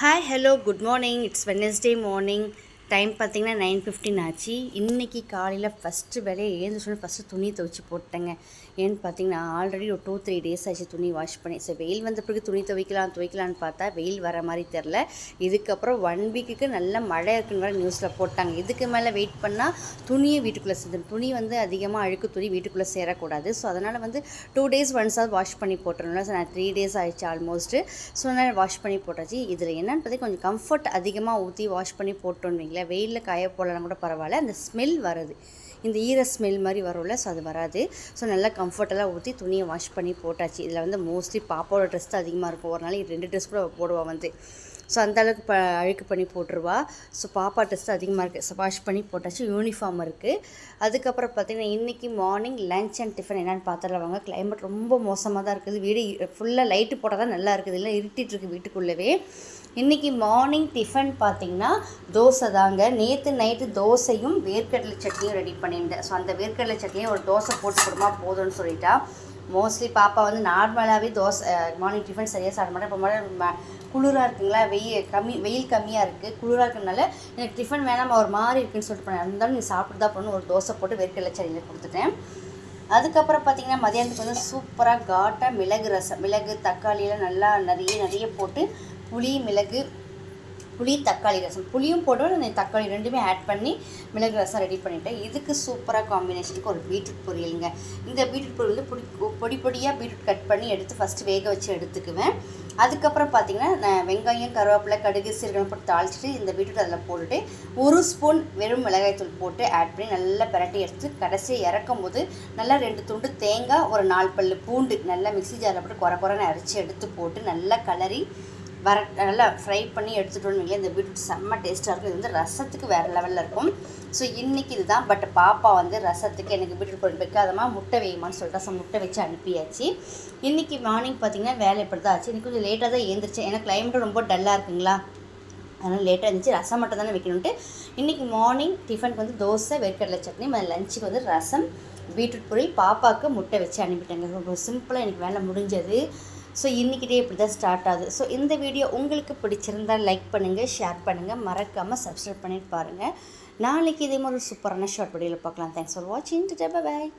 Hi hello good morning it's Wednesday morning time பார்த்தீங்கன்னா nine fifteen ஆச்சு. இன்றைக்கி காலையில் ஃபஸ்ட்டு வேலையை எழுந்திரிச்சோன்னே ஃபஸ்ட்டு துணி துவைச்சி போட்டேங்க. ஏன்னு பார்த்தீங்கன்னா ஆல்ரெடி ஒரு டூ த்ரீ டேஸ் ஆச்சு துணி வாஷ் பண்ணி. சரி வெயில் வந்த பிறகு துணி துவைக்கலாம் துவைக்கலான்னு பார்த்தா வெயில் வர மாதிரி தெரில இதுக்கப்புறம் ஒன் வீக்குக்கு நல்ல மழை இருக்குன்னு வேறு நியூஸில் போட்டாங்க. இதுக்கு மேலே வெயிட் பண்ணால் துணியை வீட்டுக்குள்ளே சேர்ந்து துணி வந்து அதிகமாக அழுக்கு துணி வீட்டுக்குள்ளே சேரக்கூடாது. ஸோ அதனால் வந்து டூ டேஸ் ஒன்ஸாவது வாஷ் பண்ணி போட்டுருந்தோம் ஸோ நான் த்ரீ டேஸ் ஆயிடுச்சு ஆல்மோஸ்ட்டு ஸோ அதனால் வாஷ் பண்ணி போட்டாச்சு. இதில் என்னென்னு பார்த்தீங்கன்னா கொஞ்சம் கம்ஃபர்ட் அதிகமாக ஊற்றி வாஷ் பண்ணி போட்டோன்னு வைங்களேன். வெயிலில் காய போடலாம் கூட பரவாயில்ல. அந்த ஸ்மெல் வருது. இந்த ஈர ஸ்மெல் மாதிரி வரும்ல ஸோ அது வராது. ஸோ நல்லா கம்ஃபர்டெல்லாம் ஊற்றி துணியை வாஷ் பண்ணி போட்டாச்சு. இதில் வந்து மோஸ்ட்லி பாப்பாவோட ட்ரெஸ் தான் அதிகமாக இருக்கும். ஒரு நாளைக்கு ரெண்டு ட்ரெஸ் கூட போடுவா வந்து. ஸோ அந்தளவுக்கு ப அழுக்கு பண்ணி போட்டுருவா. ஸோ பாப்பா ட்ரெஸ் அதிகமாக இருக்குது ஸோ வாஷ் பண்ணி போட்டாச்சு. யூனிஃபார்ம் இருக்குது அதுக்கப்புறம் பார்த்திங்கன்னா இன்றைக்கி மார்னிங் லஞ்ச் அண்ட் டிஃபன் என்னென்னு பார்த்துருவாங்க கிளைமேட் ரொம்ப மோசமாக தான் இருக்குது. வீடு ஃபுல்லாக லைட்டு போட்டால் தான் நல்லா இருக்குது. இல்லை இருட்டிகிட்டு இருக்குது வீட்டுக்குள்ளவே. இன்றைக்கி மார்னிங் டிஃபன் பார்த்திங்கன்னா தோசை தான். தாங்க நேற்று நைட்டு தோசையும் வேர்க்கடலை சட்னியும் ரெடி பண்ணியிருந்தேன். ஸோ அந்த வேர்க்கடலை சட்னியும் ஒரு தோசை போட்டு கொடுமா போதும்னு சொல்லிட்டா. மோஸ்ட்லி பாப்பா வந்து நார்மலாகவே தோசை மார்னிங் டிஃபன் சரியாக சாப்பிட மாட்டேன் இப்போ மாதிரி குளிராக இருக்குங்களா? வெயில் கம்மி வெயில் கம்மியாக இருக்குது குளிராக இருக்கிறதுனால எனக்கு டிஃபன் வேணாம் ஒரு மாதிரி இருக்குன்னு சொல்லிட்டு பண்ணேன் இருந்தாலும் நீ சாப்பிட்டு தான் பண்ணணும் ஒரு தோசை போட்டு வேர்க்கடலை சட்னியில் கொடுத்துட்டேன். அதுக்கப்புறம் பார்த்திங்கன்னா மதியானத்துக்கு வந்து சூப்பராக காட்டாக மிளகு ரசம். மிளகு தக்காளியெல்லாம் நல்லா நிறைய நிறைய போட்டு புளி மிளகு புளி தக்காளி ரசம். புளியும் போட்டு தக்காளி ரெண்டுமே ஆட் பண்ணி மிளகு ரசம் ரெடி பண்ணிவிட்டேன் இதுக்கு சூப்பராக காம்பினேஷனுக்கு ஒரு பீட்ரூட் பொரியலுங்க. இந்த பீட்ரூட் பொரியல் வந்து பொடி பொடி பொடியாக பீட்ரூட் கட் பண்ணி எடுத்து ஃபஸ்ட்டு வேக வச்சு எடுத்துக்குவேன். அதுக்கப்புறம் பார்த்திங்கன்னா நான் வெங்காயம் கருவேப்பிலை கடுகு சீரகம் போட்டு தாளிச்சிட்டு இந்த பீட்ரூட் அதில் போட்டுட்டு ஒரு ஸ்பூன் வெறும் மிளகாய்த்தூள் போட்டு ஆட் பண்ணி நல்லா பிரட்டி எடுத்து கடைசியாக இறக்கும் போது நல்லா ரெண்டு துண்டு தேங்காய் ஒரு நாலு பல் பூண்டு நல்லா மிக்சி ஜாரில் போட்டு குறை குறைன்னு அரைச்சி எடுத்து போட்டு நல்லா கலரி வர நல்லா ஃப்ரை பண்ணி எடுத்துகிட்டு இல்லையா இந்த பீட்ரூட் செம்ம டேஸ்ட்டாக இருக்கும். இது வந்து ரசத்துக்கு வேறு லெவலில் இருக்கும். ஸோ இன்றைக்கி இதுதான். பட் பாப்பா வந்து ரசத்துக்கு எனக்கு பீட்ரூட் பொருள் வைக்காதமா முட்டை வேயுமான்னு சொல்லிட்டு முட்டை வச்சு அனுப்பியாச்சு. இன்றைக்கி மார்னிங் பார்த்திங்கன்னா வேலை இப்படி தான் ஆச்சு. இன்றைக்கி கொஞ்சம் லேட்டாக தான் எழுந்திரிச்சேன் ஏன்னா கிளைமேட் ரொம்ப டல்லாக இருக்குங்களா? அதனால் லேட்டாக இருந்துச்சு ரசம் மட்டும் தானே வைக்கணுன்ட்டு இன்றைக்கி மார்னிங் டிஃபனுக்கு வந்து தோசை வேர்க்கடலை சட்னி லஞ்சுக்கு வந்து ரசம் பீட்ரூட் பொரியல் பாப்பாவுக்கு முட்டை வச்சு அனுப்பிட்டேங்க. ரொம்ப சிம்பிளாக எனக்கு வேலை முடிஞ்சது. ஸோ இன்றைக்கிட்டே இப்படி தான் ஸ்டார்ட் ஆகுது. ஸோ இந்த வீடியோ உங்களுக்கு பிடிச்சிருந்தால் லைக் பண்ணுங்கள் ஷேர் பண்ணுங்கள் மறக்காமல் சப்ஸ்கிரைப் பண்ணிட்டு பாருங்கள் நாளைக்கு இதே மாதிரி சூப்பரான ஷார்ட் வீடியோவில் பார்க்கலாம். தேங்க்ஸ் ஃபார் வாட்சிங் பாய்